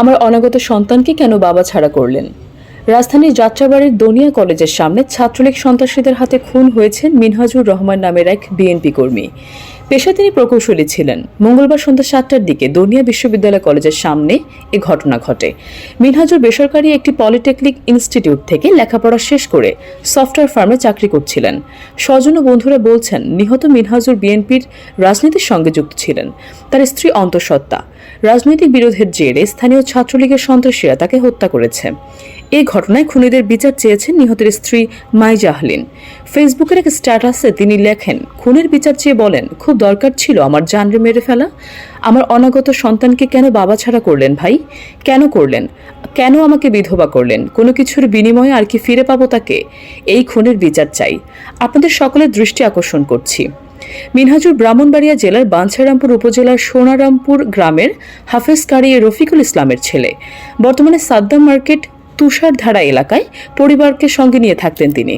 আমার অনাগত সন্তানকে কেন বাবা ছাড়া করলেন? রাজধানীর যাত্রাবাড়ির দনিয়া কলেজের সামনে ছাত্রলীগ সন্ত্রাসীদের হাতে খুন হয়েছেন মিনহাজুর রহমান নামের এক বিএনপি কর্মী। পেশা তিনি প্রকৌশলী ছিলেন। মঙ্গলবার সন্ধ্যা সাতটার দিকে দনিয়া বিশ্ববিদ্যালয় কলেজের সামনে এ ঘটনা ঘটে। মিনহাজুর বেসরকারি একটি পলিটেকনিক ইনস্টিটিউট থেকে লেখাপড়া শেষ করে সফটওয়্যার ফার্মে চাকরি করছিলেন। স্বজন ও বন্ধুরা বলছেন, নিহত মিনহাজুর বিএনপির রাজনীতির সঙ্গে যুক্ত ছিলেন। তার স্ত্রী অন্তঃসত্ত্বা। রাজনৈতিক বিরোধের জেরে স্থানীয় ছাত্রলীগের সন্ত্রাসীরা তাকে হত্যা করেছে। এই ঘটনায় খুনিদের বিচার চেয়েছেন নিহতের স্ত্রী মাই জাহলিন ফেসবুকের এক স্ট্যাটাসে তিনি লেখেন, খুনের বিচার চেয়ে বলেন, খুব দরকার ছিল আমার জানরে মেরে ফেলা। আমার অনাগত সন্তানকে কেন বাবা ছাড়া করলেন ভাই? কেন করলেন? কেন আমাকে বিধবা করলেন? কোনো কিছুর বিনিময়ে আর কি ফিরে পাবো তাকে? এই খুনের বিচার চাই। আপনাদের সকলের দৃষ্টি আকর্ষণ করছি। মিনহাজুর ব্রাহ্মণবাড়িয়া জেলার বাঞ্ছারামপুর উপজেলার সোনারামপুর গ্রামের হাফেজ কারি রফিকুল ইসলামের ছেলে। বর্তমানে সাদ্দাম মার্কেট তুষারধারা এলাকায় পরিবারকে সঙ্গে নিয়ে থাকতেন তিনি।